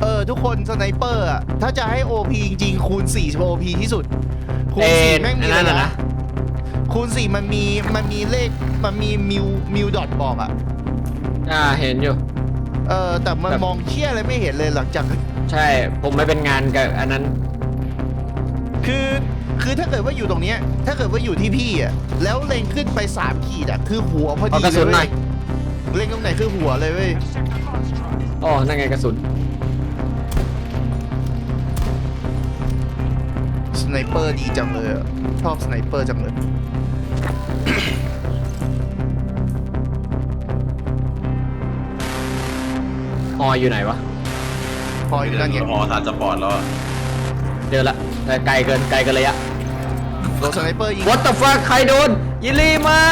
เออ ทุกคนสไนเปอร์อะถ้าจะให้ OP จริงๆ คูณ4จะ OP ที่สุด คูณเอ่อ4แม่งมีอันเลนั้ยนน่ะนะ นะ คูณ 4 มันมีมันมีเลขมันมีมิวมิวดอทบอกอะอ่าเห็นอยู่ เออแต่มันแบบ มองเชี่ยอะไรไม่เห็นเลยหลังจาก ใช่ผมไม่เป็นงานกับอันนั้น คือคือถ้าเกิดว่าอยู่ตรงเนี้ยถ้าเกิดว่าอยู่ที่พี่อะแล้วเล็งขึ้นไปสามขีดอะคือหัวพอเอาดีกระสุนหน่อยเล็งตรงไหนคือหัวเลยเว้ย อ๋อนั่นไงกระสุน ไนเปอร์ดีจังเลยอะชอบสไนเปอร์จังเลยฮออยู่ไหนวะพออยู่นั่นไงหอทานสปอร์ตแล้วอะเจอละแต่ไกลเกินไกลเกินระยะโดนสไนเปอร์ยิง What the fuck ใครโดนยินลีไม่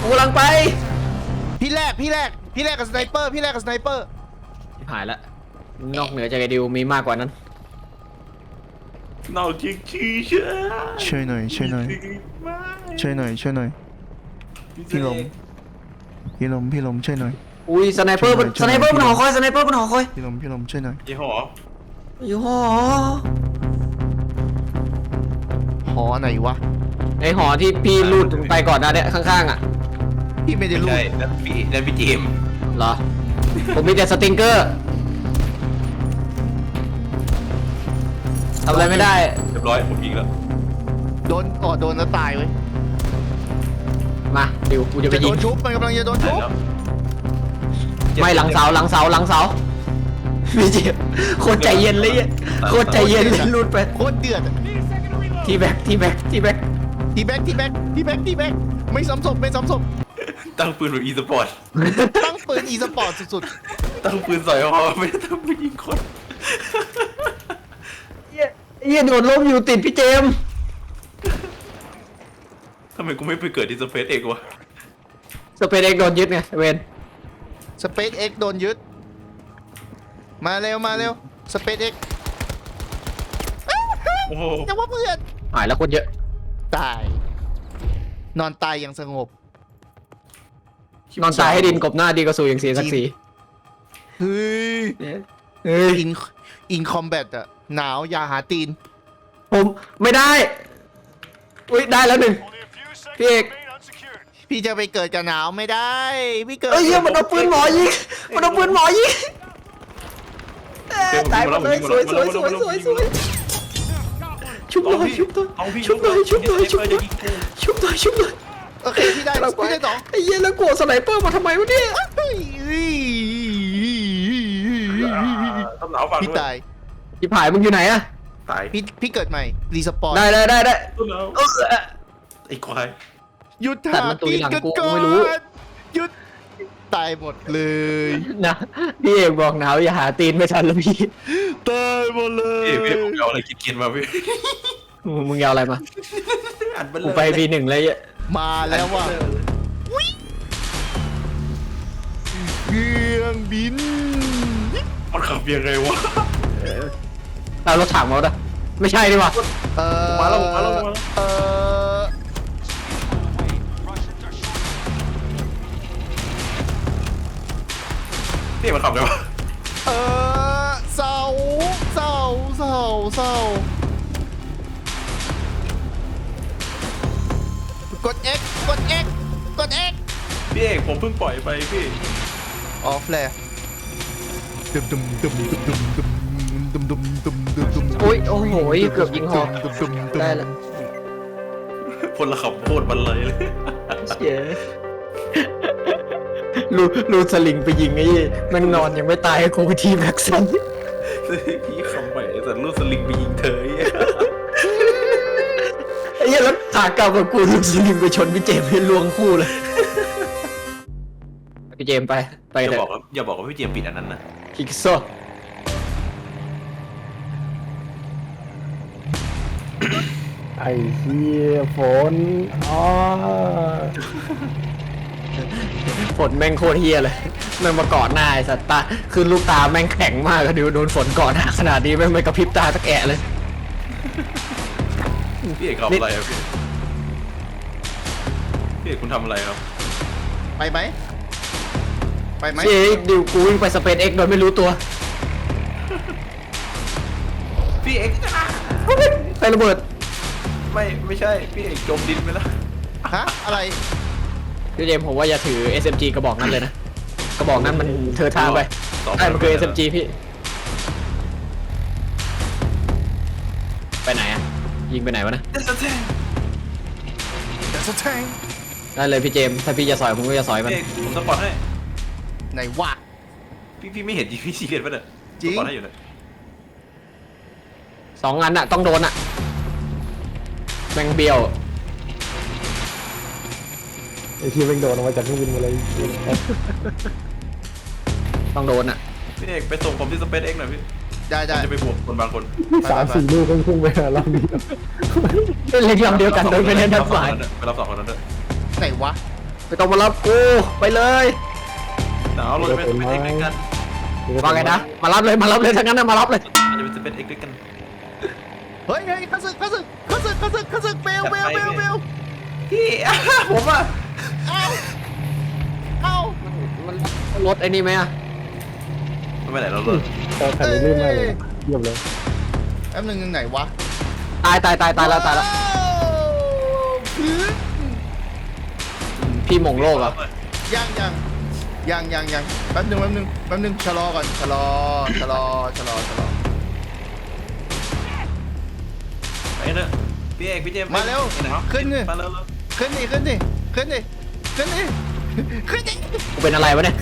กูกำลังไปพี่แรกพี่แรกพี่แรกกับสไนเปอร์พี่แรกกับสไนเปอร์หายละนอกเหนือจากไอดิวมีมากกว่านั้น เน่าจริงชี้เชื่อช่วยหน่อยช่วยหน่อยช่วยหน่อยช่วยหน่อย พี่ลมพี่ลมพี่ลมช่วยหน่อย อุ้ยสไนเปอร์บนช่สวยหน่ไนอยเปอร์บนช่วยหน่หออยคอยสไนเปอร์บนหอคอยพี่ลมพี่ลมช่วยหน่อยยี่หออยู่หอหอไหนวะไอหอที่พี่รูดไปก่อนหนะเนี่ยข้างๆอะพี่ไม่ได้ไม่รู้ใช่นั่นพี่นั่นพี่เจมส์เหรอผมมีแต่สติงเกอร์ ทำอะไรไม่ได้ เรียบร้อยผมยิงแล้วโดนอ๋อโดนแล้วตายเว้ยมาดิวกูจะไปจะโดยิงนชุบมันกำลังจะโดนตาชุยบแล้วไม่หลังเสาหลังเสาหลังเสาพี่เจ็บโคตรใจเย็นเลยอะโคตรใจเย็นเลยรูดไปโคตรเดือดอะทีแบ็กทีแบ็กทีแบ็กทีแบ็กทีแบ็กทีแบ็กทีแบ็กไม่ซ้ำศพไม่ซ้ำศพตั้งปืนแบบอีสปอร์ต ตั้งปืนอีสปอร์ตสุดตั้งปืนใส่หอไม่ได้ตั้งปืนยิงคน เหี้ยโดนล้มอยู่ติดพี่เจมส์ทำไมกูไม่ไปเกิดที่สเปซเอกวะสเปนเอ็กโดนยึดไงเวนๆสเปซเอ็กโดนยึด มาเร็วมาเร็วสเปซเอ็กโอ้โหยังว่าเพื่อน หายแล้วคนเยอะตาย นอนตายอย่างสงบ นอนตายให้ดินกบหน้าดีกว่าสู่อย่างเสียศักดิ์ศรีเฮ้ย เฮ้ย อินอินคอมแบทอะ หนาวอย่าหาตีน ผมไม่ได้ อุ้ยได้แล้วหนึ่ง พี่เอก พี่จะไปเกิดกับหนาวไม่ได้ พี่เกิดเอ้ยเหี้ยมันเอาปืนหมอยิงมันเอาปืนหมอยิงเอ้ยตายหมดเลยสวยสวยสวยสวยสวยชุบหน่อยชุบหน่อยเอาพี่ชุบหน่อยชุบหน่อยชุบหน่อยชุบหน่อยชุบหน่อยโอเคพี่ได้กำลังไปพี่ได้สองไอ้เหี้ยแล้วกลัวสไนเปอร์มาทำไมวะเนี่ย เฮ้ย ต้นหนาวฟังพี่ตาย พี่ผายมึงอยู่ไหนอะตายพี่พี่เกิดใหม่รีสปอนได้ได้ได้ได้ต้นหนาวเออไอ้ควายหยุดแต่หามันตุยตีนหลังกันกูก่อไม่รู้นหยุดตายหมดเลยนะพี่เอกบอกหนาวอย่าหาตีนไม่ทันแล้วพี่ตายหมดเลยพี่พี่ผมเอาอะไรกินๆมาพี่ มึงยาวอะไรมาอัดไปเลยกูไปปีหนึ่งเลยอะมาแล้วว่ะเครื่องบินมันขับยังไงวะ เอารถถังมาด้ไม่ใช่ดีกว่าเออมาแล้วมาแล้วมาแล้ว เออนี่มันขับเลยวะเออเสาเสาเสาเสากด X กด X กด X พี่เอกผมเพิ่งปล่อยไปพี่ ออฟแล ดุมดุมดุมดุมดุมดุมดุมดุมดุมดุมดุมโอ้ยโอ้โหเกือบยิงหอกดุมดุมดุมได้แล้วคนละขับโคตรบันเลยเลยเย้ลูลูสลิงไปยิงไอ้มันนอนยังไม่ตายโคทีแม็กซันพี่ขับไปแต่ลูกสลิงไปยิงเธอไอ้ไอ้เหี้ยแล้วขากลับกับกูลูสลิงไปชนพี่เจมส์ให้ลวงคู่เลยพี่เจมส์ไปไปอย่าเถบอกอะว่าอย่าบอกว่าพี่เจมส์ปิดอันนั้นนะคิกโซ ไอ้เหี้ยฝนอ๋อฝนแม่งโคตรเฮียเลยแม่งมาเกาะหน้าไอ้สัตว์ตาคือลูกตาแม่งแข็งมากอะเดี๋ยวโดนฝนเกาะหน้าขนาดนี้แม่งไม่กระพริบตาตะแกะเลยพี่เอกขับอะไรอะพี่พี่เอกคุณทำอะไรครับไปไหมไปไหมเจ๊ดิวกูวิ่งไปสเปนเอ็กโดยไม่รู้ตัว พี่เอกอะใครระเบิด ไม่ไม่ใช่พี่เอกจมดินไปแล้วฮะอะไรพี่เจมส์ผมว่าอย่าถือ SMG กระบอกนั้นเลยนะ กระบอกนั้นมันเธอทางไปใช่มันคือ SMG พี่ ไปไหนอะยิงไปไหนวะนะเดสเทน There's a tank ได้เลยพี่เจมส์ถ้าพี่จะสอยผมก็จะสอยมัน พี่เอกผมสปอร์ตให้ไหนวะ พี่พี่ไม่เห็นจีพี่ซีเห็นปะเนี่ยจริง สปอร์ตให้อยู่เนี่ยสองอันอะต้องโดนอะ แมงเบียวไอ้ที่แม่งโดนออกมาจากเครื่องบินมาเลยต้องโดนอะพี่เอกไปส่งผมที่สเปซเอ็กหน่อยพี่ได้ได้ จะไปบวกคนบางคนสามสี่ลูกก็พุ่งไปหาเราดียวเล็กลำเดียวกันโดนไปเล่นด้านฝ่ายไปรับสองคนนั้นด้วยไหนวะไม่ต้องมารับกูไปเลยหนาวเราจะไปสเปซเอ็กด้วยกันว่าไงนะมารับเลยมารับเลยทั้งนั้นนะมารับเลยเราจะไปสเปซเอ็กด้วยกัน เฮ้ยเฮ้ยข้าศึกข้าศึกข้าศึกข้าศึกข้าศึกเบลเบลเบลเบลพี่ผมอะเอ้าเอ้ามันรถไอ้นี่ไหมอะไม่ไปไหนเราเลยแต่คันนี้ลื่นมากเลยเยี่ยมเลยแป๊บนึงไหนวะตายตายตายตายแล้วตายแล้วพื้นพี่หมงโลกเหรอะยังยังยังยังยังแป๊บนึงแป๊บนึงแป๊บนึงชะลอก่อนชะลอชะลอชะลอชะลอ ไปเถอะพี่เอกพี่เจมส์มาเร็วไปไหนวะขึ้นดิ มาเร็วเร็วขึ้นดิขึ้นดิขึ้นดิขึ้นดิขึ้นดิกูเป็นอะไรวะเนี่ย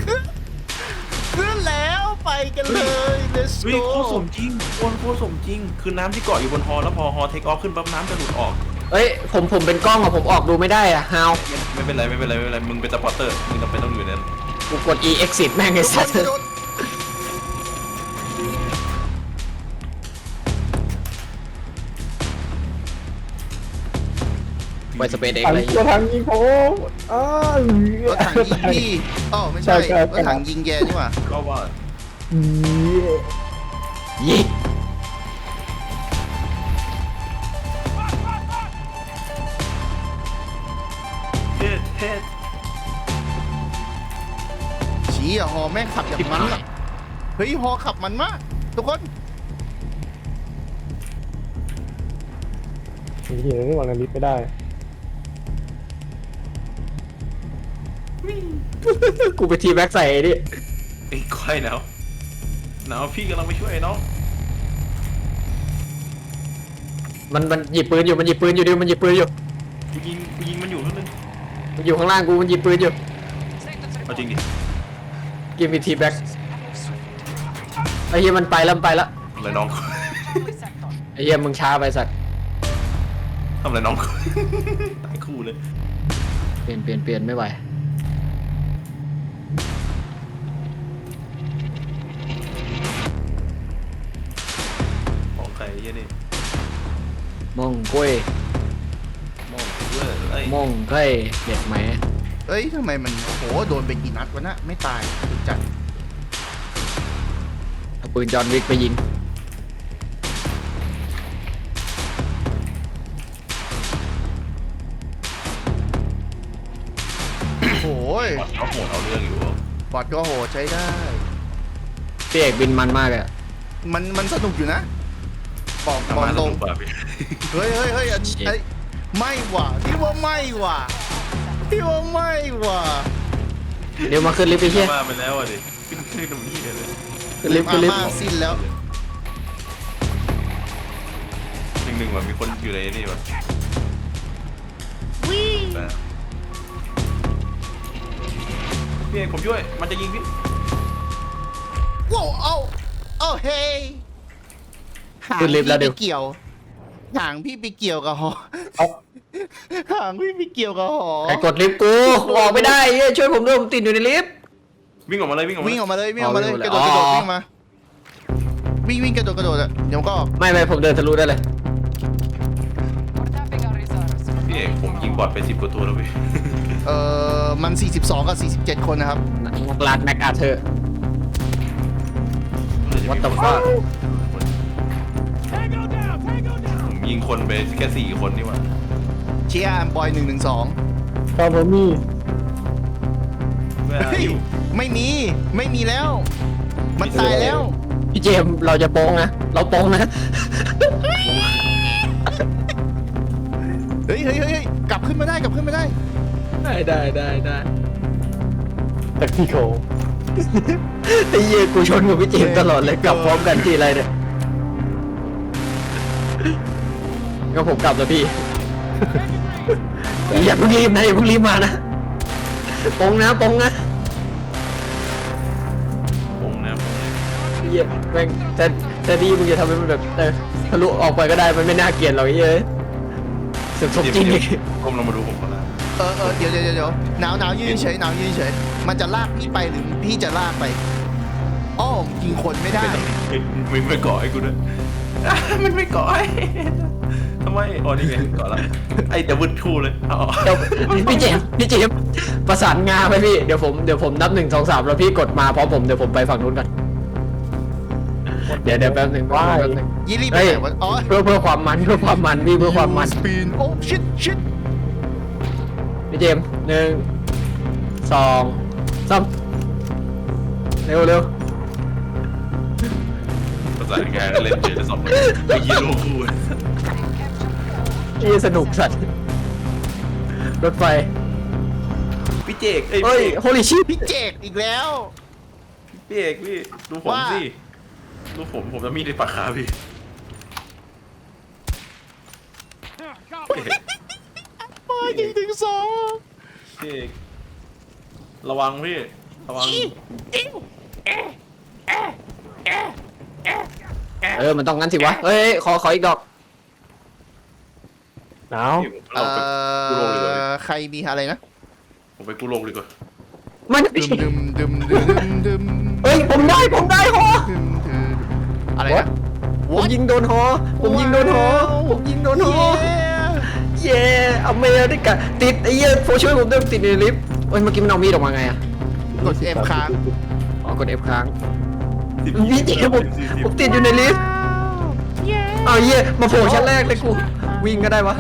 ขึ้นแล้วไปกันเลย let's เฮ้ย go โคตรสมจริงโคตรโคตรสมจริง คือน้ำที่เกาะอยู่บนฮอแล้วพอฮอเทคออฟขึ้นปั๊บน้ำจะหลุดออก เอ้ยผมผมเป็นกล้องอะผมออกดูไม่ได้อะฮาวไม่เป็นไรไม่เป็นไรไม่เป็นไร มึงเป็นสปอร์เตอร์ มึงจำเป็นต้องอยู่ในนั้นกูกด e exit แม่งไอ้สัตว์กระโดด ไปสเปซเองถังเลยตัวถังยิงผมอ้าวรถถังยิงพี่อ๋อไม่ใช่ใช่ใช่รถถังยิงแกนี่หว่า ก็ว่าอียิงเฮ็ดเฮ็ดชี้อะฮอแม่งขับอย่างมันอะเฮ้ยฮอขับมันมาก ทุกคนทีนี้ไม่วางนาฬิกาไม่ได้ กูไปทีแบ็กใส่ไอ้นี่ไอ้ควายหนาวหนาวพี่กำลังไปช่วยไอ้น้องมันมันหยิบปืนอยู่มันหยิบปืนอยู่ดิมันหยิบปืนอยู่กูยิงกูยิงมันอยู่นั่นนึงมันอยู่ข้างล่างกูมันหยิบปืนอยู่เอาจริงดิกินมีทีแบ็กไอ้เหี้ยมันไปแล้วมันไปแล้วทำอะไรน้อง ไอ้เหี้ยมึงช้าไปสัตว์ทำอะไรน้อง ตายคู่เลย เปลี่ยนเปลี่ยนเปลี่ยนไม่ไหว มองกล้วยมองเว้ยไอ้ยมองกล้วยเด็ดไหมเอ้ยทำไมมันโอ้โหโดนไปกี่นัดวะน่ะไม่ตายถึงจัดเอาปืนจอห์นวิกไปยิงโอ้โหยบอดเขาโหดเอาเรื่องอยู่บอดก็โหใช้ได้ พี่เอกบินมันมากเลยอะมันมันสนุกอยู่นะ บอกทำบอกมาสตรงนุกกว่าพี่เฮ้ยเฮ้ยเฮ้ยอันไอ้ไม่ว่ะพี่ว่าไม่ว่ะพี่ว่าไม่ว่ะเดี๋ยวมาขึ้นลิฟต์ไปเชี่ยมาไปแล้วอะดิขึ้นขึ้นตรงนี้เลยขึ้นลิฟต์อาขึ้นลิฟต์ม่าสิ้นแล้วหนึ่งหนึ่งว่ะมีคนอยู่ในนี่ว่ะวิ่งแต่พี่เอกผมช่วย มันจะยิงพี่ว้าวเอาเอาเฮ้ย หางขึ้นลิฟต์แล้วเดี๋ยวพี่ไปเกี่ยวหางพี่ไปเกี่ยวกับหอเอา หางพี่ไปเกี่ยวกับหอใครกดลิฟต์กูออกไม่ได้เฮ้ยช่วยผมด้วยผมติดอยู่ในลิฟต์ วิ่งออกมาเลยวิ่งออกมาวิ่งออกมาเลยวิ่งออกมาเลยอ๋อกระโดดวิ่กระงโดออกมาดวิ่งมา วิ่งวิ่งกระโดดกระโดดอะเดี๋ยวก็ออกไม่ไม่ผมเดินทะลุได้เลย พี่เอกผมยิงบอดไปสิบกว่าตัวแล้วพี่เอ่อมัน 42 กับ 47 คนนะครับ นักลาดแม็กอาเธอร์ What the fuck ผมยิงคนไปแค่สี่คนนี่หว่าเชียร์บอย112ตอนผมมีเพื่อเฮ้ยอยู่ไม่มีไม่มีแล้ว มันตายแล้วพี่พี่เจมส์เราจะโป้งนะ เราโป้งนะ เฮ้ยเฮ้ยเฮ้ยเฮ้ยกลับขึ้นมาได้กลับขึ้นมาได้ ได้ได้ได้ได้แท็กติโคไอ้เหี้ยกูชนกับพี่เจมส์ตลอดเลยกลับพร้อมกันทีไรเนี่ย ก็ผมกลับแล้วพี่ อย่าเพิ่งรีบนะอย่าเพิ่งรีบมานะโป้งนะโป้งนะวงนะวงนะเหี้ยแม่งแต่แต่ดีมึงจะทำให้มันแบบเออทะลุออกไปก็ได้มันไม่น่าเกลียดหรอกไอ้เหี้ยเสมสมจริงเดี๋อียวกก้มลงมาดูผมก่อนนะเออเออเดี๋ยวเดี๋ยวเดี๋ยวหนาวหนาวยืนเฉยหนาวยืนเฉยมันจะลากพี่ไปหรือพี่จะลากไปอ้อยิงคนไม่ได้ มึงไปเกาะให้กูด้วยอะมันไม่เกาะให้ ทำไมอ๋อนี่ไงเกาะละไอ้เดี๋ยววึดคู่เลยเอาเดี๋ยวพี่เจมส์พี่เจมส์ประสานงานไปพี่ เดี๋ยวผมเดี๋ยวผมนับหนึ่งสองสามแล้วพี่กดมาพร้อมผมเดี๋ยวผมไปฝั่งนู้นกันเดี๋ยวเดี๋ยวแป๊บหนึ่งแป๊บหนึ่งแป๊บหนึ่งยี่รีบไปเฮ้ยไหนวะอ๋อ เพื่อเพื่อความมันเพื่อความมันพี่เพื่อความมันสปีนโอ้ชิดชิดพี่เจมส์หนึ่งสองสามเร็วเร็วภาษางานเล่นเจอได้สองคนไอ้เหี้ยโลคู่ นี่สนุกสัตว์รถไฟพี่เจกเอ้ยเฮ้ย holy shit พี่เจกอีกแล้ว พี่เอกพี่ดูผมว่า สิดูผมผมจะมีดในปากขาพี่พี่เอกมายิงถึงสองพี่เอกระวังพี่ระวังเออมันต้องงั้นสิวะเฮ้ยขอขออีกดอก หนาวพี่ผมเอ่เราไปกูโลงดีกว่าอใครมีอะไรนะผมไปกูโลงดีกว่ามันดึมดึมดึมดึมดึมดึมเฮ้ยผมได้ผมได้หอดึมดึมอะไรนะ ผมยิงโดนหอผมยิงโดนหอผมยิงโดนหอเย้อเมริกาติดไอ้เหี้ยโฟช่วยผมด้วยติดในลิฟต์เฮ้ยเมื่อกี้มันเอามีดออกมาไงอะกดเอฟค้าง อ๋อกด F ค้าง พี่เจ๊ผมผมติดอยู่ในลิฟต์ เอาเหี้ยมาโผล่ชั้นแรกเลยกู วิ่งก็ได้วะ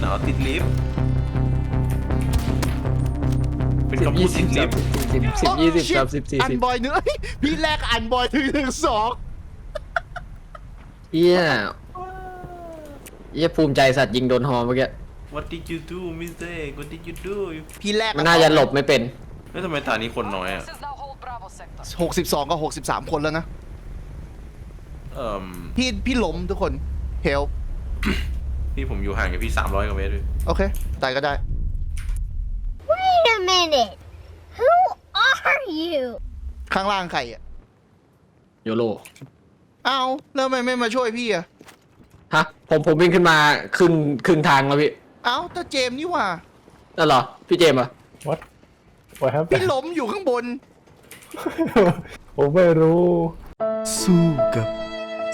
หนาวติดลิฟต์เป็นสิบคำพูยี่ดสิติบดลิสิบฟต์สิบสิบยี่สิบสามสิบสี่อันสิบบอยเนื้อเฮ้ยพี่แรกอันบอยถึงถึงสองเหี้ยเหี้ยภูมิใจสัตว์ยิงโดนหอเมื่อกี้ What did you do mistake What did you do พี่แรกมันน่าจะหลบไม่เป็น แล้วทำไมตานี้คนน้อยอะ Forces now hold Bravo sector. หกสิบสองกับหกสิบสามคนแล้วนะ เอ่มพี่พี่ล้มทุกคน เฮลพี่ผมอยู่ห่างกับพี่สามร้อยกว่าเมตรด้วยโอเค ตายก็ได้ Wait a minute. Who are you? ข้างล่างใครอะ โยโลเอ้าแล้วทำไมไม่มาช่วยพี่อะ ฮะ ผมผมวิ่งขึ้นมาครึ่งครึ่งทางแล้วพี่เอ้าแต่เจมส์นี่หว่า นั่นเหรอ พี่เจมส์อะวัดวัดครับพี่ล้มอยู่ข้างบน ผมไม่รู้ สู้กับ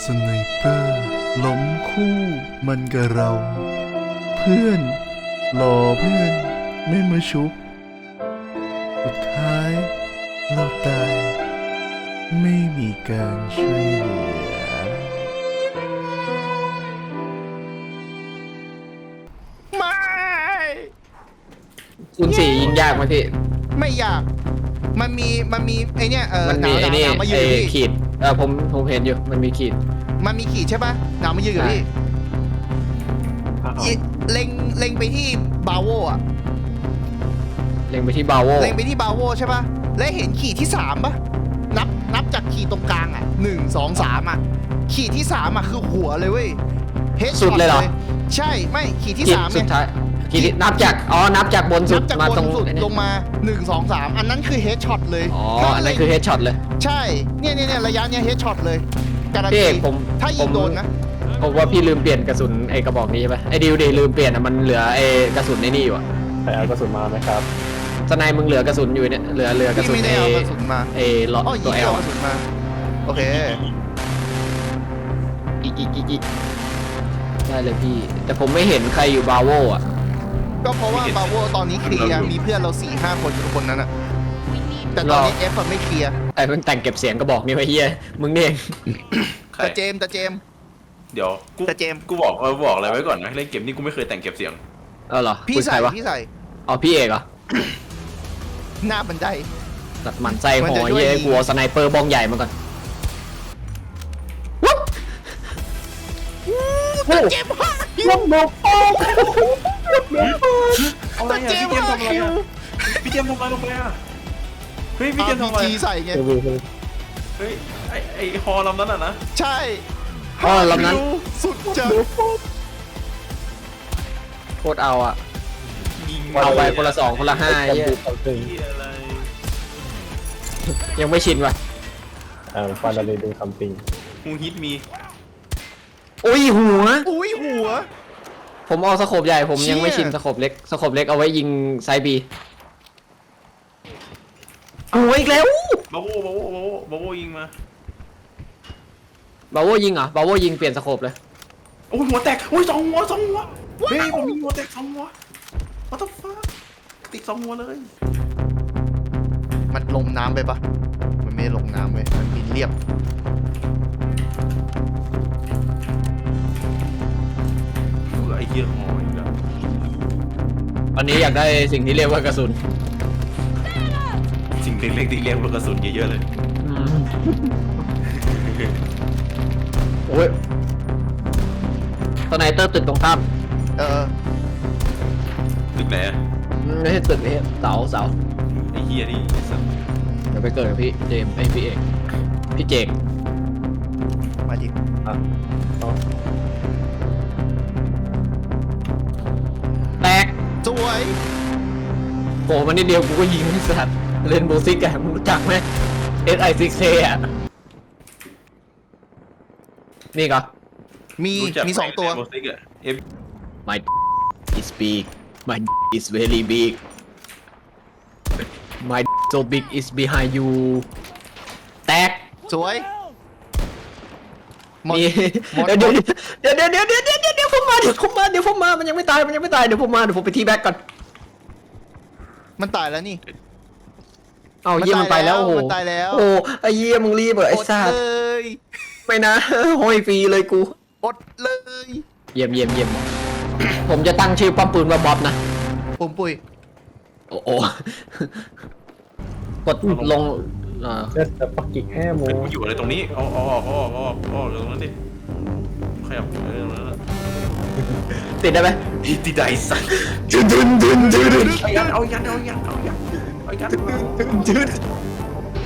สไนเปอร์ล้ม คู่มันกับเรา เพื่อนรอเพื่อนไม่มาชุบ สุดท้ายเราตายไม่มีการช่วยเหลือไม่คูณสี่ยิงยากไหมพี่ ไม่อยาก มันมี มันมีไอเนี้ยเออมันหมีนาวหไอ้นาวนี่หนาวมายืไอ้นกับพี่ขีดเออผมผมเห็นอยู่ มันมีขีด มันมีขีดใช่ปะ หนาวมายืนกับพี่อ้าวยิเล็งเล็งไปที่บาโวอะเล็งไปที่บาโวเล็งไปที่บาโวใช่ปะและเห็นขีดที่สามปะนับนับจากขีดตรงกลางอะหนึ่งสองสามอะขีดที่สามอะคือหัวเลยเว้ย Headshot สุดเลยเหรอใช่ไม่ขีดที่ขีดสามสุเนี่ดยท้ายขีดที่นับจากอ๋อนับจากบนสุนัดบจากมาบตรงนสุดไอ้นี่ลงมาหนึ่งสองสามอันนั้นคือเฮดช็อตเลยอ๋อถ้าอันนั้นล็งคือเฮดช็อตเลย ใช่เนี่ยเนี่ยเนี่ยระยะเนี่ยเฮดช็อตเลยการันพี่ตีเอกผมถ้ายิผงมโดนนะ ผมว่าพี่ลืมเปลี่ยนกระสุนไอ้กระบอกนี้ใช่ปะไอ้ดิวดิลืมเปลี่ยนอะมันเหลือไอ้กระสุนในนี่อยู่อะใครเอากระสุนมาไหมครับสไนมึงเหลือกระสุนอยู่เนี่ยเหลือเหลือกระพี่สุนไม่ได้ไอ้เอากระสุนมาไอ้ล็อตอ๋อยิตัวงแอลเอากระสุนมา โอเค อีกอีกอีกอีกได้เลยพี่ แต่ผมไม่เห็นใครอยู่บาโวอะก็เพราะว่าบาโวตอนนี้เคลียร์มีเพื่อนเราสี่ห้าคนอยู่คนนั้นอะแต่ตอนนี้เอฟไม่เคลียร์ไอ้เพิ่งแต่งเก็บเสียงกระบอกนี่ไว้เฮียมึงนี่เองใครแต่เจมส์แต่เจมส์ เดี๋ยวกูแต่เจมส์กูบอกเออบอกอะไรไว้ก่อนนะเล่นเกมนี้กูไม่เคยแต่งเก็บเสียง เออเหรอพี่คุยใส่ใครวะพี่ใส่อ๋อพี่เอกเหรอหน้าบันได ตัดมันไส้หอเย่กลัวสไนเปอร์บ้องใหญ่มาก่อนวุ๊บเจ็บมากลมโดนโป้งอะไรอะพี่เจมส์ทำอะไรอะพี่เจมส์ทำอะไรลงไปอะเฮ้ยพี่เจมส์ทำอะไรจีใส่ไงเดี๋ยวดูเฮ้ยไอไอฮอลำนั้นอะนะใช่ อ๋อลำนั้น สุดจัดโคตรเอาอะ ยิงเอาไปคนละสองคนละห้ากันเหี้ยดูความตึงเหี้ยอะไรยังไม่ชินว่ะ อ่าฟันอะไรดูคำติงฮูฮิตมีอุ้ยหัว อุ้ยหัว ผมเอาสโคบใหญ่ผมยังไม่เชี่ชิยนสโคบเล็กสโคบเล็กเอาไว้ยิงไซบีหัวอีกแล้ว บาโวบาโวบาโวบาโวยิงมา บาโวยิงเหรอบาโวยิงเปลี่ยนสโคบเลยโอ้ยหัวแตกโอ้ยสองหัวสองหัวเฮ้ยผมมีหัวแตกสองหัว what the fuck ติดสองหัวเลย มันลงน้ำไปปะมันไม่ได้ลงน้ำเว้ยมันบินเรียบไอ้เหี้ยหออีกแล้วตอนนี้อยากได้สิ่งที่เรียกว่ากระสุนสิ่งเล็กๆที่เรียกว่ากระสุนเยอะๆเลย โอ้ยสไนเตอร์ตึกตรงข้ามเออตึกไหนอะไม่ใช่ตึกนี่เสาเสาไอ้เหี้ยนี่ไอ้สัสเดี๋ยวไปเกิดกับพี่เจมส์ไอยพี่เอกพี่เจกมาดิอะเอาแตกสวยโผล่มานิดเดียวกูก็ยิงไอ้สัตว์เล่นโบซิกอะมึงรู้จักไหม S I 6 K อะ นี่ก็มีรู้จักมีสองตัวไหโบซิกอะเอ็ม My is big My is very big My so big is behind you แตกสวย หมดนี่หมดเดี๋ยวเดี๋ยวเดี๋ยวเดี๋ยวเดี๋ยวเดี๋ยวเดี๋ยวเดี๋ยวผมมาเดี๋ยวผมมาเดี๋ยวผมมามันยังไม่ตายมันยังไม่ตายเดี๋ยวผมมาเดี๋ยวผมไปทีแบ็กก่อนมันตายแล้วนี่ เอาเยี่ยมันไปแล้วโอ้โหมันตายแล้ว โอ้ไอ้เยี่ยมึงรีบเหรอไอ้อดสัตว์เลย ไม่นะห้อยฟรีเลยกูอดเลยเยี่ยมเยี่ยมเยี่ยมผมจะตั้งชื่อป้อมปืนว่าบ๊อบนะ ปุ่มปุ้ยโอ้โหกดลงเอ่อเจ็ดแต่ปักกิ่งแห่โมเป็นกูอยู่อะไรตรงนี้เอาเอาออกเอาออกเอาออกเอาออกตรงนั้นดิขยับเออตรงนั้นนะติดได้ไหมอีติดไอ้สัสจุดจุดจุดจุดเอายันเอายันเอายันเอายันเอายันจุด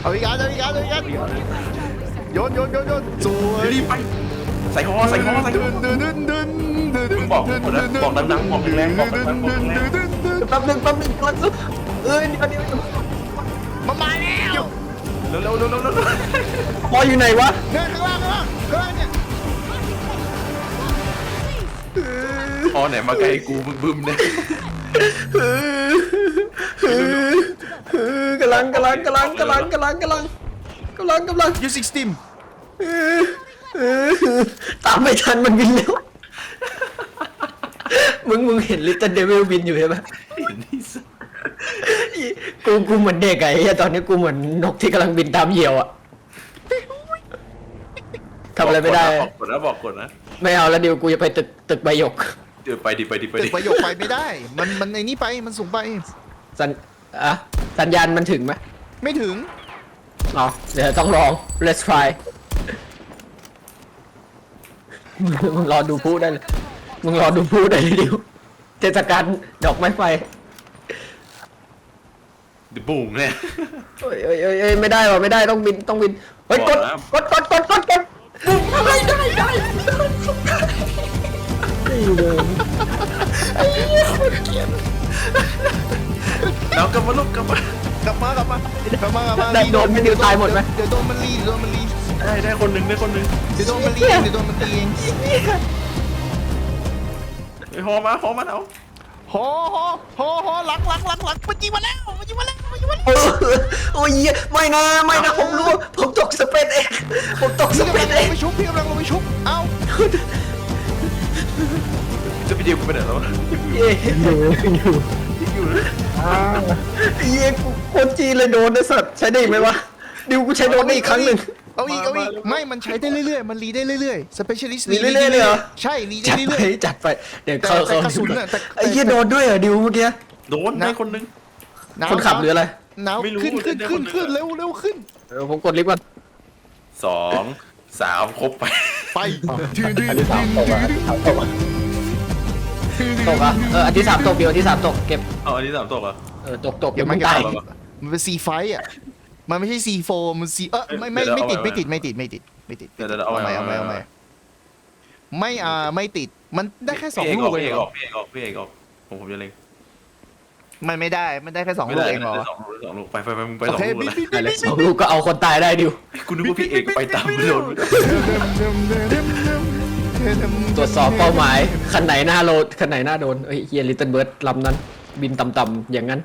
เอาอีกอันเอาอีกอันเอาอีกอัน โยนโยนโยนโยนสวยรีบไปใส่ฮอใส่ฮอใส่ฮอดึนดึนดึนดึนดึนมึงบอกผมนะบอกดังๆบอกแรงๆบอกดังๆบอกแรงแป๊บนึงแป๊บนึงกำลังสู้เอ้ยนี่อันนี้มามาแล้วเร็วเร็วเร็วเร็วเร็วพออยู่ไหนวะเนี่ยข้างล่างข้างล่างข้างล่างเนี่ยฮอไหนมาใกล้กูบึ้มบึ้มเนี่ยกำลังกำลังกำลังกำลังกำลังกำลังกำลังกำลังยูสิกส ติมตามไม่ทันมันบินเร็วมึงมึงเห็นลิตเติ้ลเดวิลบินอยู่ใช่ไหมเห็นนี่สัสกูกูเหมือนเด็กไอ้เหี้ยตอนนี้กูเหมือนนกที่กำลังบินตามเหยี่ยวอะทำอะไรไม่ได้ บอกกดนะบอกกดนะไม่เอาแล้วเดี๋ยวกูจะไปตึกตึกใบหยก เดี๋ยวไปดิไปดิไปตึดิกประโยคไปไม่ได้ มันมันในนี้ไปมันสูงไป สัญอะสัญญาณมันถึงไหมไม่ถึงอ๋อเดี๋ยวต้องลอง let's try มึงมึงรอดูพูดได้เลย มึงรอดูพูดได้เลยดิวเทศกาลดอกไม้ไฟเดี๋ยวบุ้งเนี่ยเอ้ยเอ้ยเอ้ยเอ้ยไม่ได้ว่ะไม่ได้ต้องบินต้องบิน เฮ้ยบกอดกแล้วกดกดกดกดกดได้ได้ได้แล้วกลับมาลูกกลับมากลับมากลับมากลับมากลับมาได้โดนไม่เดียวตายหมดไหม เดี๋ยวโดนมันรีเดี๋ยวโดนมันรี ได้ได้คนหนึ่งได้คนหนึ่งเดี๋ยวโดนมันรีเดี๋ยวโดนมันรีเองไอ้ฮอมาฮอมาเอาโหโหโหโหหลังหลังหลังหลังมันยิงมาแล้วมันยิงมาแล้วมันยิงมาแล้วเออโอ้ยเหี้ยไม่นะไม่นะผมรู้ผมตกสเปซเองผมตกสพี่เปกำลัซงลเองงไปชุบพี่กำลังลงไปชุบเอ้าจะไปเดียวกูไปไหนแล้ววะเย้อยู่อยู่อยู่นะอ่าเย้กูคนจีนเลยโดนไอ้สัตว์ใช้ได้อีกไหมวะดิวกูใช้โดนได้อีกครั้งหนึ่ง เอาอีกเอาอีกไม่มันใช้ได้เรื่อยๆ มันรีได้เรื่อยๆ specialist รีเรื่อยๆเลยเหรอ ใช่รีได้จัดไปเรื่อยจัดไป เดี๋ยวแต่เข้าแต่เข้ากระสุนน่ะแต่ไอ้เหี้ยโดนด้วยเหรอดิวเมื่อกี้ โดนได้คนหนึ่งๆคนขับหรืออะไร หนาวไม่รู้ขึ้นขึ้นเดี๋ยวขึ้นคนหนึ่งขึ้นอะเร็วเร็วขึ้นเออผมกดลิฟต์ก่อนสองสามครบไป ไปดื้อดื้ออันดื้ที่สามตกอะสามตกอะตกอะเอออันที่สามตกเดียวอันที่สามตกเก็บ เอาอันนี้สามตกเหรอเออตกตกเก็บเดี๋ยวมัมึนงเก็บตายมันมันเป็นซีไฟอะ มันไม่ใช่ซีโฟมันซีเออไม่ไม่เดี๋ยวไม่ติดเอาไม่ไว้ติดไม่ติดไม่ติดไม่ติดเดี๋ยวเดี๋ยวเอาเอาไว้ใหม่เอาเอาใหไว้ม่เอาใหม่ไม่อ่าไม่ติดมันได้แค่สองพี่ลูกเอเองกเหรอออกพี่เอกออกพี่เอกออกผมผมจะเล็งมันไม่ได้มันได้แค่สองไม่ลูกได้เองเหรอได้สองลูกได้สองลูกไปไปไปมึงไปโอสองเคลูกบินะบิบิอะไรบิสองลูกก็เอาคนตายได้ดิวกูนึกว่าพี่เอกไปตามไม่โดนตรวจสอบเป้าหมายคันไหนหน้าโลดคันไหนหน้าโดนเอ้ยเฮียลิตเติ้ลเบิร์ดลำนั้น บินต่ำๆอย่างนั้น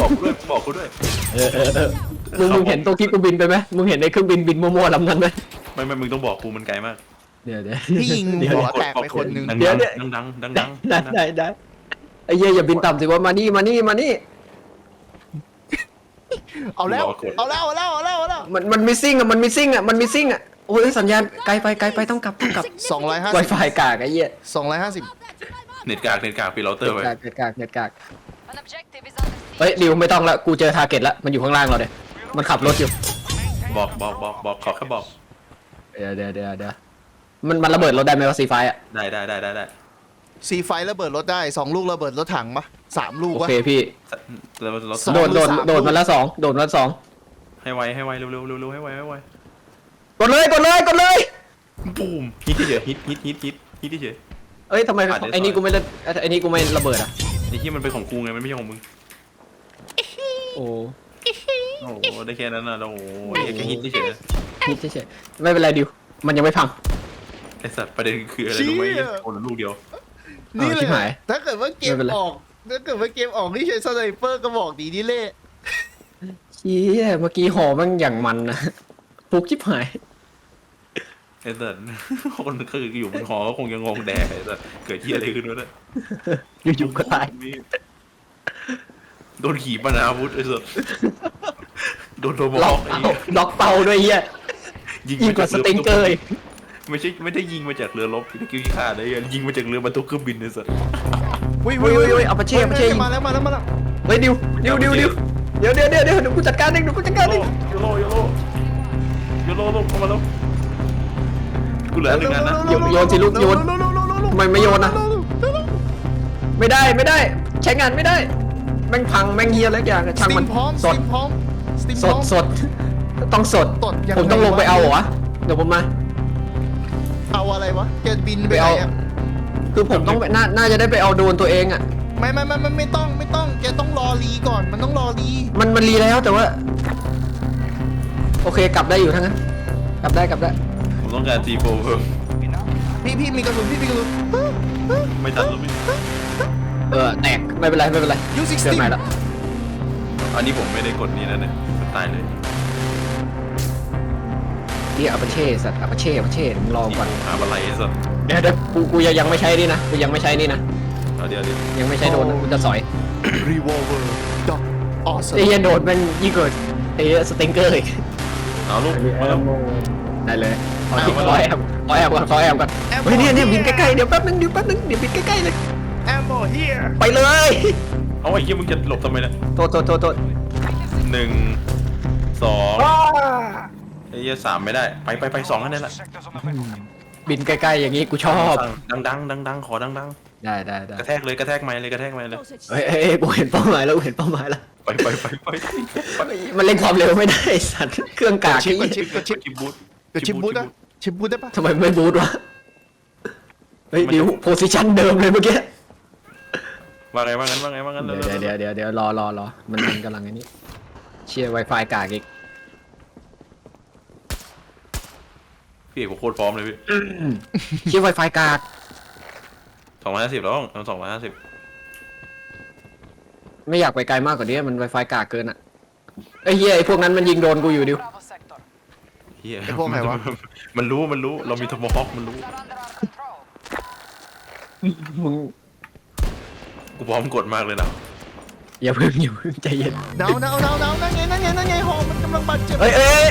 บอกกูด้วยบอกกูด้วย เออเออเออมึงมึงเห็นตรงที่กูบินไปไหมมึงเห็นในเครื่องบินบินมั่วๆลำนั้นไหมไม่ไม่มึงต้องบอกกูมันไกลมากเดี๋ยวเดี๋ยวพี่ยิงเดี๋ยวหัวแตกไปคนหนึ่งดังเดี๋ยวๆเดี๋ยวดังดังดังดังได้ได้ได้ไอ้เหี้ยอย่าบินต่ำสิว่ามานี่มานี่มานี่เอาแล้วเอาแล้วเอาแล้วเอาแล้วเอาแล้วมันมันมิซิ่งอะมันมิซิ่งอะมันมิซิ่งอะโอ้ยสัญญาณไกลไปไกลไปต้องกลับต้องกลับสองร้อยห้าไวสิบไฟกากไอ้เหี้ยสองร้อยห้าสิบเน็ตกากเน็ตกากปิดเราเตอร์ไว้กากเน็ตกากเน็ตกาก An objective is under siege. เฮ้ยดิวไม่ต้องละกูเจอทาร์เก็ตละมันอยู่ข้างล่างเราเดี๋ยมันขับรถอยู่บอกบอกบอกบอกขอแค่บอกเดี๋ยวเดี๋ยวเดี๋ยวเดี๋ยวมันมันระเบิดรถได้ไหมวะซีไฟอะได้ได้ได้ได้ได้ซีไฟระเบิดรถได้สองลูกระเบิดรถถังปะสามลูกโอปะเคพี่แล้วเราสอง โดนโดนหรือสามโดนมาแล้วสองโดนมาแล้วสองให้ไวให้ไวเร็วเร็วเร็วเร็วให้ไวให้ไวกดเลยกดเลยกดเลยบูมฮิตเฉยฮิตฮิตฮิตฮิตฮิตเฉย เอ้ยทำไมอะเดี๋ยว ไอ้นี่กูไม่เล่นไอ้นี่กูไม่ระเบิดอะ ไอ้ที่มันเป็นของกูไงมันไม่ใช่ของมึง โอ้โอ้โหได้แค่นั้นน่ะโอ้โหแค่ฮิตเฉยนี่เฉยๆไม่เป็นไรดิว มันยังไม่พัง ไอ้สัตว์ประเด็นคืออะไรรู้ไหมโอนลูกเดียว นี่เลชิยบหายถ้าเกิดว่าเกมไม่เป็นไร ออกถ้าเกิดว่าเกมออกนี่ใช้สไนเปอร์กระบอกดีนี่เล่เชี่ยเมื่อกี้หอมันอย่างมันนะฟุกชิบหายไอ้สัตว์คนคืออยู่บนหอก็คงยังงงแดดไอ้สัตว์เกิดที่อะไรขึ้นวะเนี่ยอยู่ๆก็ตายโดนขี่ปนาวุธไอ้สัตว์โดนโดนบล็ออกกไอ้เป้าล็อกเป้าด้วยเฮียยิงกว่าสติงเกอร์อีกไม่ใช่ไม่ได้ยิงมาจากเรือรบที่กิ้วขี้ขาดเลยยิงมาจากเรือบรรทุกเครื่องบินไอ้สัตว์ วิเว้ยเว้ยเว้ยเอาปาเช่เอาปาเช่ยิงมาแล้วมาแล้วมาแล้วเฮ้ยดิวดิวดิวดิวเดี๋ยวเดี๋ยวเดี๋ยวเดี๋ยวเดี๋ยวกูจัดการเองเดี๋ยวกูจัดการเองโยโรโยโรโยโรลงเข้ามาแล้ว กูเหลือหนึ่งอันนะโยนโยนสิลูกโยนทำไมไม่โยนอะไม่ได้ไม่ได้ใช้งานไม่ได้ แม่งพังแม่งเฮียอะไรอย่างสช่างติมันมพร้อมสสดติมพร้อมสติมสพร้ดอม สดต้องสดสดยังไงผมต้องลงไปวะ เอาเหรอวะเดี๋ยวผมมา เอาอะไรวะแกบินไปไปไหนเอา อะคือผมต้องไปน่าน่าจะได้ไปเอาโดรนตัวเองอะ ไม่ไม่ไม่ไม่ไม่ต้องไม่ต้องแกต้องรอรีก่อนมันต้องรอรีมันมันรีแล้วแต่ว่า โอเคกลับได้อยู่ทั้งนั้นกลับได้กลับได้ ผมต้องการทีโฟเพิ่มพี่พี่มีกระสุนพี่มีกระสุนไม่ทันแล้วพี่เออแตกไม่เป็นไรไม่เป็นไรยูซิกเกิดใหม่ละอันนี้ผมไม่ได้กดนี้นะเนี่ยตายเลยที่อาปาเช่สัตว์อาปาเช่อาปาเช่ผมรอก่อนหาอะไรไอ้สัตว์เดี๋ยวเดี๋ยวกูกูยังยังไม่ใช้นี่นะกูยังไม่ใช้นี่นะเอาเดี๋ยวเดี๋ยวยังไม่ใช้โดรนนะกูจะสอยรีวอลเวอร์ด็อกออสไอ้เฮียโดรนมันยิ่งกว่าไอ้สติงเกอร์อีกเอาลูกมีมาแอแล้วมโมได้เลย ขอที่ขอแอมขอแอมก่อนขอแอมก่อนเฮ้ยเนี่ยเนี่ยบินใกล้ๆเดี๋ยวแป๊บนึงเดี๋ยวแป๊บนึงเดี๋ยวบินใกล้ๆเลยแอมโมเฮียไปเลยเอาไอ้เหี้ยมึงจะหลบทำไมเนี่ยโทษโทษโทษโทษหนึ่งสองไอ้เหี้ยสามไม่ได้ ไปไปไปสองแค่นั้นแหละบินใกล้ๆอย่างนี้กูชอบ ดังดังดังดังขอดังดังได้ได้ได้กระแทกเลยกระแทกไม้เลยกระแทกไม้เลยเฮ้ยเฮ้ยกูเห็นเป้าหมายแล้วกูเห็นเป้าหมายแล้ว ไปไปไปไปมันเล่นความเร็วไม่ได้ไอ้สัตว์เครื่องกากชิปนี่กดชิปกดชิปชิปบูท กดชิปบูทนะชิปบูทได้ปะทำไมไม่บูทวะเฮ้ยดิวโพสิชันเดิมเลยเมื่อกี้ ว่าไงว่างั้นว่าไงว่างั้นเดี๋ยวเดี๋ยวเดี๋ยวเดี๋ยวรอรอรอมันมันกำลังอันนี้เชียร์ Wi-Fi กากอีกพี่เอกผมโคตรพร้อมเลยพี่เชียร์ Wi-Fi กากสองร้อยห้าสิบแล้วต้องสองร้อยห้าสิบไม่อยากไปไกลมากกว่านี้มัน Wi-Fi กากเกินอะไอ้เหี้ยไอ้พวกนั้นมันยิงโดนกูอยู่ดิว Bravo sector. เฮียไอ้พวกไหนวะ มันรู้มันรู้เรามีทอมฮอคมันรู้ They're under our control. มึงกูพร้อมกดมากเลยนะอย่าเพิ่งอย่าเพิ่งใจเย็นหนาวหนาวหนาวหนาวนั่นไงนั่นไงนั่นไงหอมันกำลังบาดเจ็บเอ้ยเอ้ย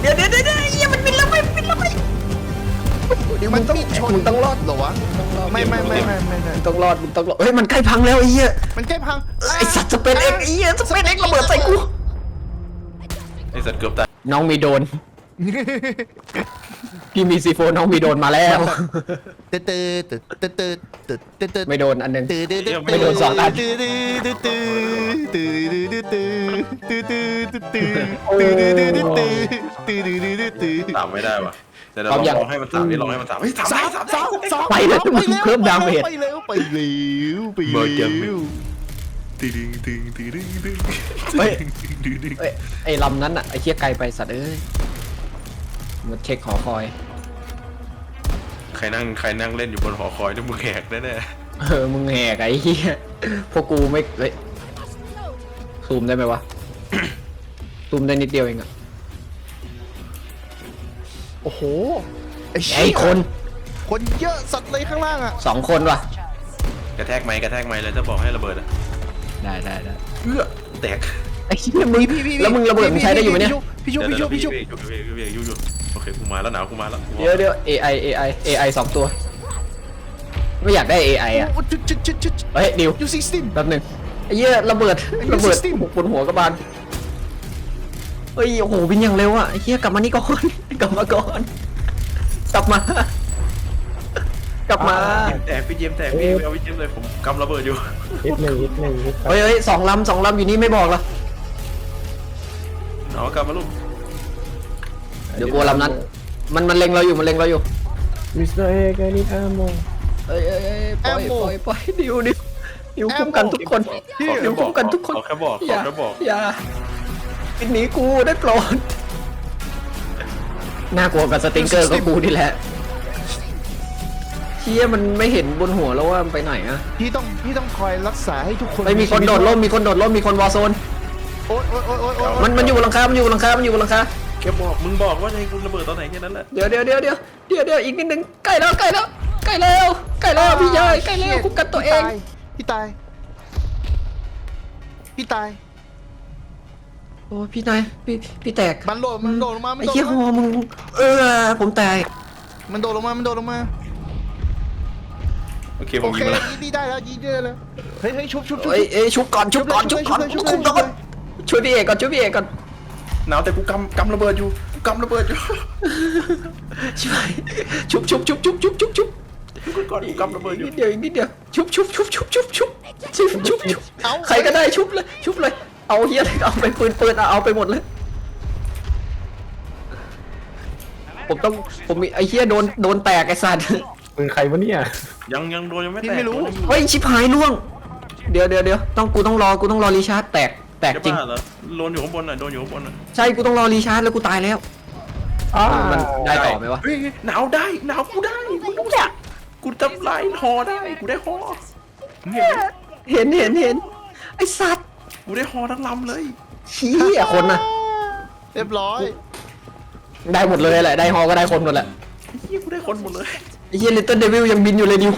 เดี๋ยวเดี๋ยวเดี๋ยวเดี๋ยวเหี้ยมันบินแล้วไปบินแล้วไปดิวมึงต้องชนมึงต้องรอดเหรอวะไม่ไม่ไม่ไม่ไม่ไม่มึงต้องรอดมึงต้องรอดเฮ้ยมันใกล้พังแล้วไอ้เหี้ยมันใกล้พังไอ้สัตว์สเปนเอ็กไอ้เหี้ยสเปนเอ็กระเบิดใส่กูไอ้สัตว์เกือบตายน้องมีโดน พี่มีซีโฟน้องมีโดนมาแล้วตืดตืดตืดตืดตืดตืดตืดไม่โดนอันหนึงตืดตืดตืดไม่โดนสองอันตืดตืดตืดตืดตืดตืดตืดตืดตืดตืดตืดตืดตืดตืดตืดตืดตามไม่ได้ว่ะแต่เราลองให้มันสามนี่ลองให้มันสามเฮ้ยสามสามสามสามไปแล้วมึงเพิ่มดาเมจ ไปแล้วไปแล้วไปเบอร์เดียวแล้วตึงตึงตึงตึงตึงเฮ้ย ตึงตึงเอ้ยไอ้ลำนั้นอะไอ้เชี่ยไกลไปสัตว์เอ้ย มาเช็คหอคอย ใครนั่งใครนั่งเล่นอยู่บนหอคอยนี่มึงแหกแน่เออ มึงแหกไอ้เหี้ยพวกกูไม่เฮ้ยซูมได้ไหมวะ ซูมได้นิดเดียวเองอะโอ้โหไอ้เชี่ไอ้ยคน คนเยอะสัตว์เลยข้างล่างอะสองคนวะๆกระแทกไม้กระแทกไม้แล้วจะบอกให้ระเบิดอะได้ได้ได้เอื้อแตกไอ้เหี้ยมึงแล้วมึงระเบิดมึงใช้ได้อยู่ไหมเนี่ยพี่ชุบพี่ชุบพี่ชุบเดี๋ยวเดี๋ยวพี่พี่พี่พี่พี่โอเคกูมาแล้วหนาวกูมาแล้วเดี๋ยวเดี๋ยว AI AI AI สองตัว ไม่อยากได้ AI อะ โอ้จุดจุดจุดจุดเฮ้ยดิวยูซิสติม แป๊บหนึงไอ้เหี้ยระเบิดไอ้เหี้ยระเบิด system บนหัวกระบาลเฮ้ยโอ้โหบินอย่างเร็วอะไอ้เหี้ยกลับมานี่ก่อน กลับมาก่อนกลับมา กลับมา แตกพี่เจมส์แตกพี่เอาพี่เจมส์เลยผมกำระเบิดอยู่ฮิตหนึ่งฮิตหนึ่งฮิตเฮ้ยเฮ้ยสองลำสองลำอยู่นี่ไม่บอกเหรอเอากำมาลูก เดี๋ยวกลัวลำนั้น มันมันเล็งเราอยู่ มันเล็งเราอยู่ มิสเตอร์เอกไอ้นี่แอมโมเอ้ยเอ้ยเอ้ยปล่อยปล่อยปล่อยดิวดิวดิวคุ้มกันทุกคนขอดิแค่วบอคุ้กมกันทุกคนขอแค่บอกขอย่าอแค่บอก อย่าปิดหนีกูได้โปรดน่ากลัวกับสติงเกอร์ก็กูนี่แหละเชี่ยมันไม่เห็นบนหัวแล้วว่ามันไปไหนอะพี่ต้องพี่ต้องคอยรักษาให้ทุกคนไปมีคนโดดร่มมีคนโดดร่มมีคนวอร์โซน โอ๊ยโอ๊ยโอ๊ยโอ๊ยโอ๊ยมันมันอยู่บนหลังคา มันอยู่บนหลังคา มันอยู่บนหลังคา แค่บอกมึงบอกว่าจะให้กูระเบิดตอนไหนแค่นั้นแหละ เดี๋ยวเดี๋ยวเดี๋ยวเดี๋ยวเดี๋ยวเดี๋ยวอีกนิดนึงใกล้แล้วใกล้แล้วใกล้แล้วใกล้แล้วพี่ยายใกล้แล้วคุ้มกันตัวเอง พี่ตาย พี่ตาย โอ้พี่นายพี่พี่แตกมันโดดมันโดดลงมามันไอ้โดดเหี้ยลฮงอมามึงเออผมแตกมันโดดลงมา มันโดดลงมา โอเคผโอมเคยิงมาแล้วยิงดีได้แล้วยิงได้แล้ว เฮ้ยเฮ้ยชุบชุบชุบ เอ้ยเอ้ยชุบก่อนชุบก่อนชุบก่อนชุบเลยชุคุบมเลยชุบก่อนเลยช่วยพี่เอกก่อนช่วยพี่เอกก่อน หนาวแต่กูกำกำระเบิดอยู่กูกำระเบิดอยู่ช่วยชุบชุบชุบชุบชุบชุบชุบกูก่อนกูกำระเบิดอยู่นิดเดียวอีกนิดเดียวชุบชุบชุบชุบชุบชุบชุบชุบชุบใครก็ได้ชุบเลยชุบเลย เอาเฮียอะไรเอาไปปืนปืนเอาเอาไปหมดเลย ผมต้องผมมีไอ้เฮียโดนโดนแตกไอ้สัตว์มือใครวะเนี่ย ยังยังโดนยังไม่พี่แตกไม่รู้โดนยังเฮ้ยชิบหายล่วง เดี๋ยวเดี๋ยวเดี๋ยวต้องกูต้องรอกูต้องรอรีชาร์จแตก แตกจะจริงบ้าเหรอโดนอยู่ข้างบนน่ะโดนอยู่ข้างบนน่ะใช่กูต้องรอรีชาร์จแล้วกูตายแล้วอ้ามันได้ต่อไหมวะเฮ้ยหนาวได้หนาวกูได้มึงดูสิกูจะไล่หอได้กูได้หอมึงเห็นไหมเห็นเห็นเห็นไอ้สัตว์กูได้หอทั้งลำเลยชี้อะคนน่ะ เรียบร้อย ได้หมดเลยแหละ ได้ฮอก็ได้คนหมดแหละเฮียกูได้คนหมดเลยไอ้เฮียลิตเติ้ลเดวิลยังบินอยู่เลยดิว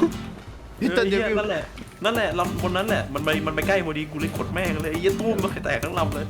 พี่เติ้ลออเดวิลนั่นแหละ นั่นแหละลำบนนั้นแหละมันไปมันไปใกล้พอดีกูเลยขดแม่งเลยไอ้เหี้ยตู้มมันแตกทั้งลำเลย